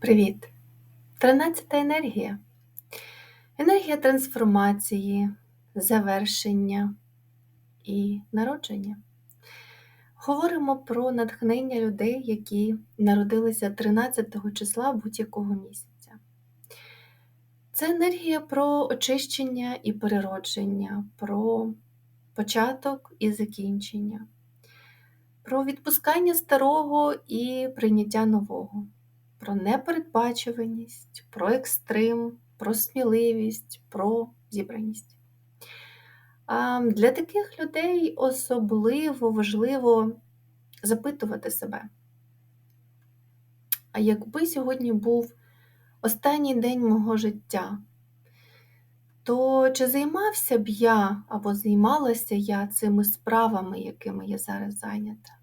Привіт! Тринадцята енергія. Енергія трансформації, завершення і народження. Говоримо про натхнення людей, які народилися 13 числа будь-якого місяця. Це енергія про очищення і переродження, про початок і закінчення, про відпускання старого і прийняття нового про непередбачуваність, про екстрим, про сміливість, про зібраність. Для таких людей особливо важливо запитувати себе. А якби сьогодні був останній день мого життя, то чи займався б я або займалася я цими справами, якими я зараз зайнята?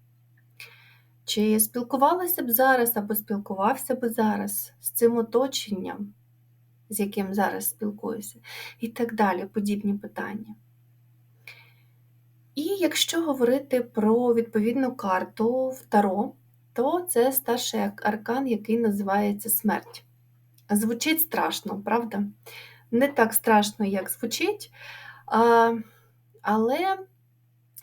Чи спілкувалася б зараз або спілкувався б зараз з цим оточенням, з яким зараз спілкуюся, і так далі, подібні питання. І якщо говорити про відповідну карту в Таро, то це старший аркан, який називається смерть. Звучить страшно, правда? Не так страшно, як звучить, але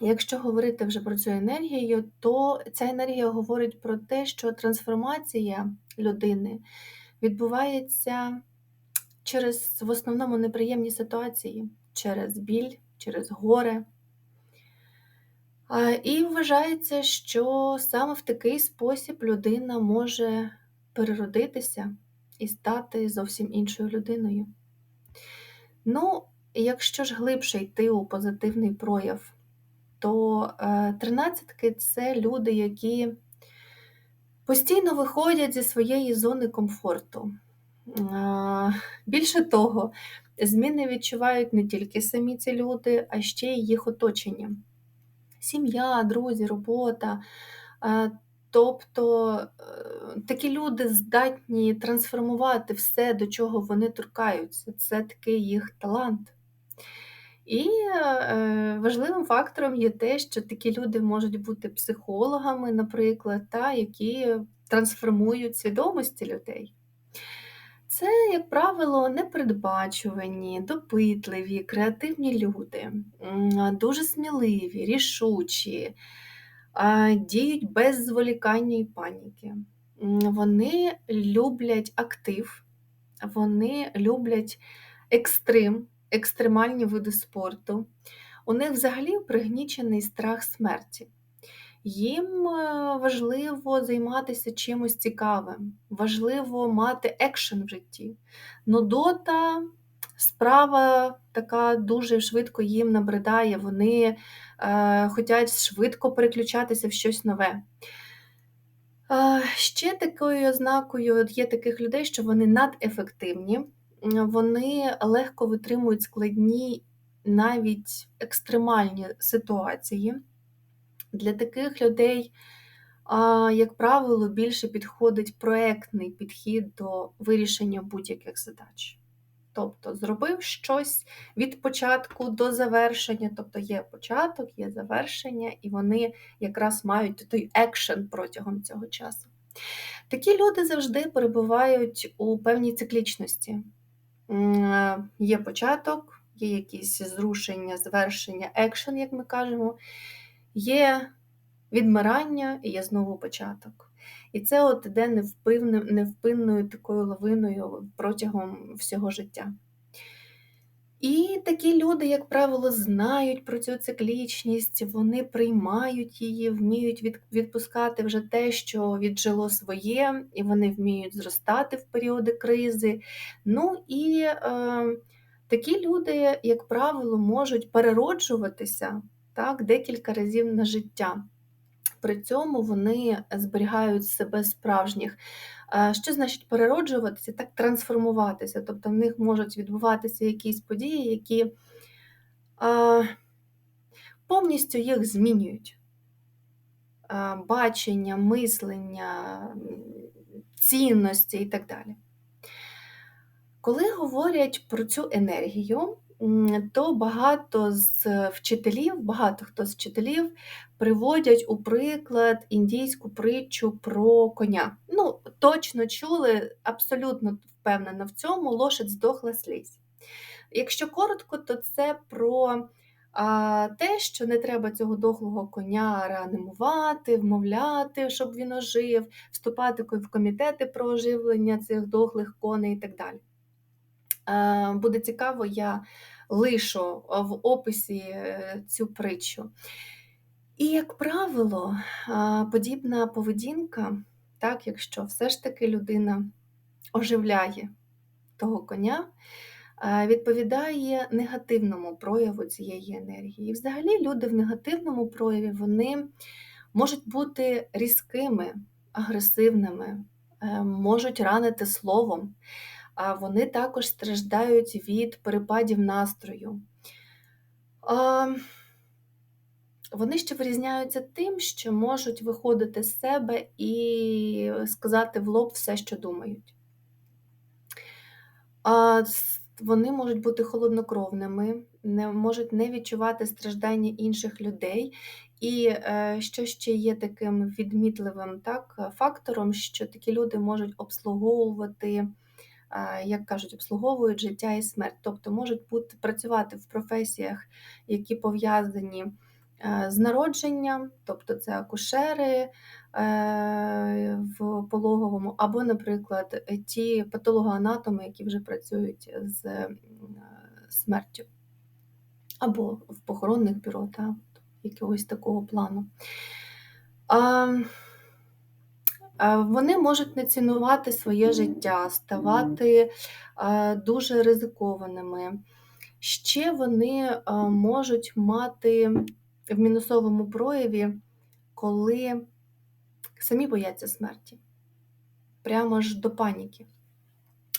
Якщо говорити вже про цю енергію, то ця енергія говорить про те, що трансформація людини відбувається через в основному неприємні ситуації, через біль, через горе. І вважається, що саме в такий спосіб людина може переродитися і стати зовсім іншою людиною. Ну, якщо ж глибше йти у позитивний прояв то е, тринадцятки це люди, які постійно виходять зі своєї зони комфорту. Більше того, зміни відчувають не тільки самі ці люди, а ще й їх оточення. Сім'я, друзі, робота. Е, тобто е, такі люди здатні трансформувати все, до чого вони торкаються. Це такий їх талант. І е, важливим фактором є те, що такі люди можуть бути психологами, наприклад, та, які трансформують свідомості людей. Це, як правило, непередбачувані, допитливі, креативні люди, дуже сміливі, рішучі, діють без зволікання і паніки. Вони люблять актив, вони люблять екстрим екстремальні види спорту. У них взагалі пригнічений страх смерті. Їм е, важливо займатися чимось цікавим, важливо мати екшен в житті. Нудота, справа така дуже швидко їм набридає, вони е, хочуть швидко переключатися в щось нове. Е, ще такою ознакою є таких людей, що вони надефективні вони легко витримують складні, навіть екстремальні ситуації. Для таких людей, як правило, більше підходить проектний підхід до вирішення будь-яких задач. Тобто зробив щось від початку до завершення, тобто є початок, є завершення, і вони якраз мають той екшен протягом цього часу. Такі люди завжди перебувають у певній циклічності. Е, є початок, є якісь зрушення, звершення, екшен, як ми кажемо, є відмирання і є знову початок. І це от іде невпинною такою лавиною протягом всього життя. І такі люди, як правило, знають про цю циклічність, вони приймають її, вміють відпускати вже те, що віджило своє, і вони вміють зростати в періоди кризи. Ну і е, такі люди, як правило, можуть перероджуватися так, декілька разів на життя. При цьому вони зберігають себе справжніх. Що значить перероджуватися, так трансформуватися? Тобто в них можуть відбуватися якісь події, які повністю їх змінюють. Бачення, мислення, цінності і так далі. Коли говорять про цю енергію, то багато з вчителів, багато хто з вчителів приводять у приклад індійську притчу про коня. Ну, точно чули, абсолютно впевнена в цьому, лошадь здохла слізь. Якщо коротко, то це про а, те, що не треба цього дохлого коня реанімувати, вмовляти, щоб він ожив, вступати в комітети про оживлення цих дохлих коней і так далі. А, буде цікаво, я лишу в описі е, цю притчу. І, як правило, подібна поведінка, так, якщо все ж таки людина оживляє того коня, відповідає негативному прояву цієї енергії. І взагалі люди в негативному прояві вони можуть бути різкими, агресивними, е, можуть ранити словом, а вони також страждають від перепадів настрою. Вони ще вирізняються тим, що можуть виходити з себе і сказати в лоб все, що думають. Вони можуть бути холоднокровними, не можуть не відчувати страждання інших людей. І е, що ще є таким відмітливим так, фактором, що такі люди можуть обслуговувати, як кажуть, обслуговують життя і смерть, тобто можуть бути працювати в професіях, які пов'язані Е, з народженням, тобто це акушери е, в пологовому, або, наприклад, ті патологоанатоми, які вже працюють з е, смертю, або в похоронних бюро, та, якогось такого плану. Вони можуть не цінувати своє життя, ставати дуже ризикованими. Ще вони можуть мати в мінусовому прояві, коли самі бояться смерті, прямо ж до паніки.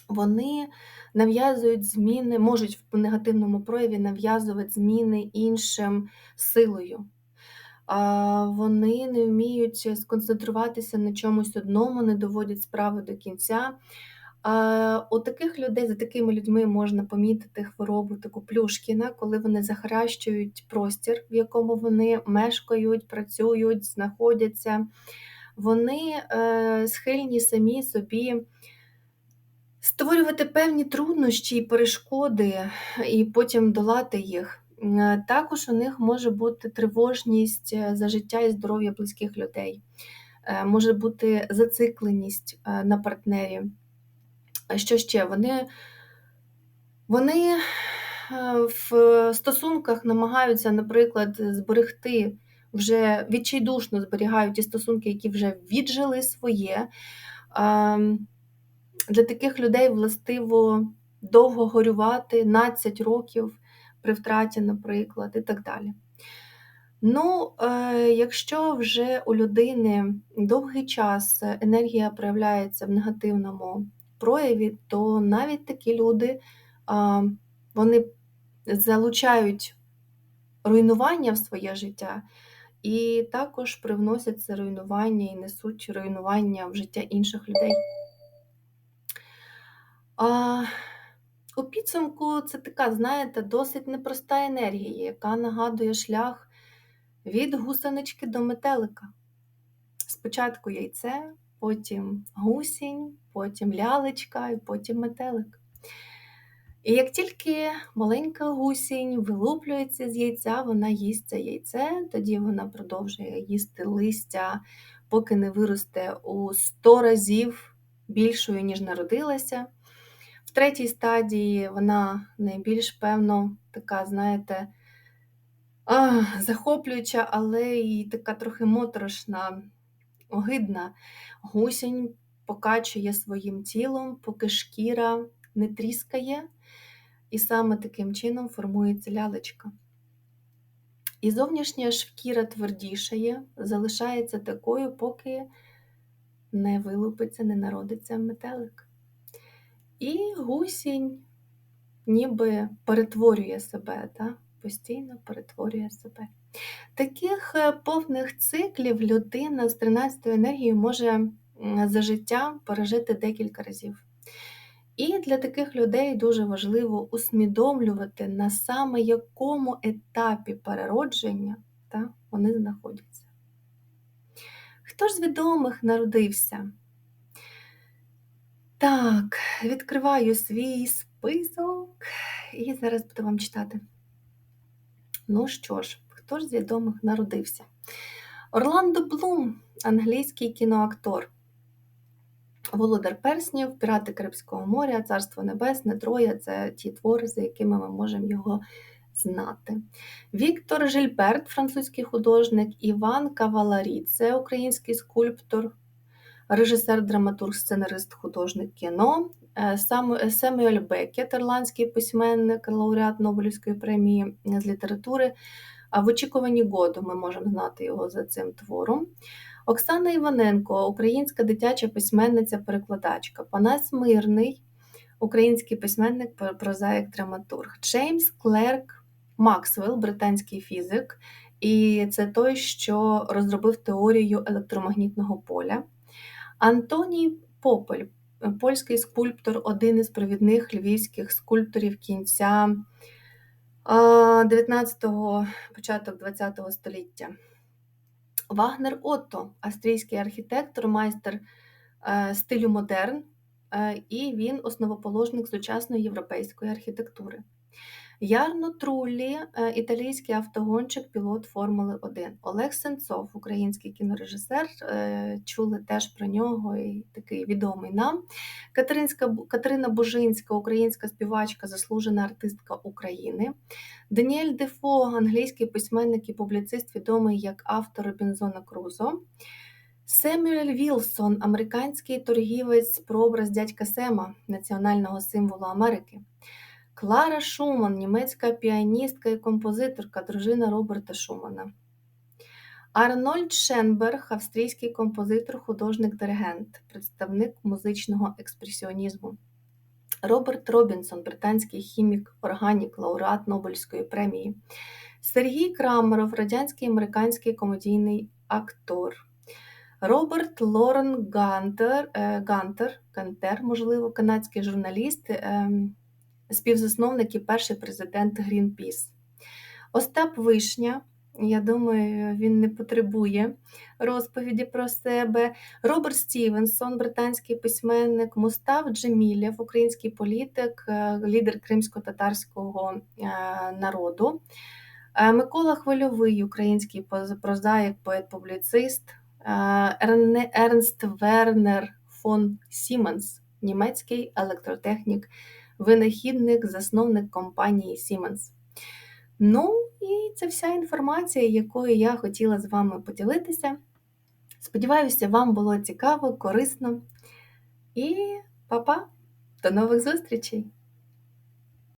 Вони нав'язують зміни, можуть в негативному прояві нав'язувати зміни іншим силою. Вони не вміють сконцентруватися на чомусь одному, не доводять справи до кінця. У таких людей, за такими людьми можна помітити хворобу таку Плюшкіна, коли вони захаращують простір, в якому вони мешкають, працюють, знаходяться. Вони е, схильні самі собі створювати певні труднощі і перешкоди, і потім долати їх. Е, також у них може бути тривожність е, за життя і здоров'я близьких людей, може бути зацикленість на партнері. Що ще? Вони вони е, в стосунках намагаються, наприклад, зберегти вже відчайдушно зберігають ті стосунки, які вже віджили своє. Для таких людей властиво довго горювати 12 років при втраті, наприклад, і так далі. Ну, е, якщо вже у людини довгий час енергія проявляється в негативному прояві, то навіть такі люди вони залучають руйнування в своє життя, і також привносять це руйнування і несуть руйнування в життя інших людей. У підсумку це така, знаєте, досить непроста енергія, яка нагадує шлях від гусенички до метелика. Спочатку яйце, потім гусінь, потім лялечка і потім метелик. І як тільки маленька гусінь вилуплюється з яйця, вона їсть це яйце, тоді вона продовжує їсти листя, поки не виросте у 100 разів більшою, ніж народилася. Третій стадії вона найбільш певно така, знаєте, захоплююча, але і така трохи моторошна огидна. Гусінь покачує своїм тілом, поки шкіра не тріскає, і саме таким чином формується лялечка. І зовнішня шкіра твердішає, залишається такою, поки не вилупиться, не народиться метелик. І гусінь ніби перетворює себе, так? постійно перетворює себе. Таких е, повних циклів людина з 13 енергією може за життя пережити декілька разів. І для таких людей дуже важливо усвідомлювати, на саме якому етапі переродження та, вони знаходяться. Хто ж з відомих народився? Відкриваю свій список і зараз буду вам читати. Ну що ж, хто ж з відомих народився? Орландо Блум, англійський кіноактор. Володар Перснів, Пірати Карибського моря, Царство Небесне, Троя це ті твори, за якими ми можемо його знати. Віктор Жильберт, французький художник, Іван Каваларі, це український скульптор, режисер, драматург, сценарист, художник кіно. Е, Семюель Бекет, ірландський письменник, лауреат Нобелівської премії з літератури. В очікуванні году ми можемо знати його за цим твором. Оксана Іваненко, українська дитяча письменниця-перекладачка, Панас Мирний, український письменник, прозаїк, драматург, Джеймс Клерк Максвелл, британський фізик, і це той, що розробив теорію електромагнітного поля. Антоній Попель, польський скульптор, один із провідних львівських скульпторів кінця 19-го, початок ХХ століття. Вагнер Отто, австрійський архітектор, майстер е, стилю модерн, е, і він основоположник сучасної європейської архітектури. Ярно Труллі, е, італійський автогонщик, пілот Формули 1. Олег Сенцов, український кінорежисер, чули теж про нього і такий відомий нам. Катеринська, Катерина Бужинська, українська співачка, заслужена артистка України. Даніель Дефо, англійський письменник і публіцист, відомий як автор Робінзона Крузо. Семюель Вілсон, американський торгівець, прообраз дядька Сема, національного символу Америки. Клара Шуман, німецька піаністка і композиторка, дружина Роберта Шумана. Арнольд Шенберг, австрійський композитор, художник-диригент, представник музичного експресіонізму. Роберт Робінсон, британський хімік, органік, лауреат Нобелівської премії. Сергій Крамеров, радянський американський комедійний актор. Роберт Лорен Гантер, е, Гантер, Гантер, можливо, канадський журналіст, ем, співзасновник і перший президент Greenpeace. Остап Вишня. Я думаю, він не потребує розповіді про себе. Роберт Стівенсон, британський письменник, Мустав Джемілєв, український політик, е, лідер кримсько-татарського е, народу. Е, Микола Хвильовий, український прозаїк, поет-публіцист, Ернст Вернер фон Сіменс, німецький електротехнік, винахідник, засновник компанії Siemens. Ну, і це вся інформація, якою я хотіла з вами поділитися. Сподіваюся, вам було цікаво, корисно. І па-па! До нових зустрічей!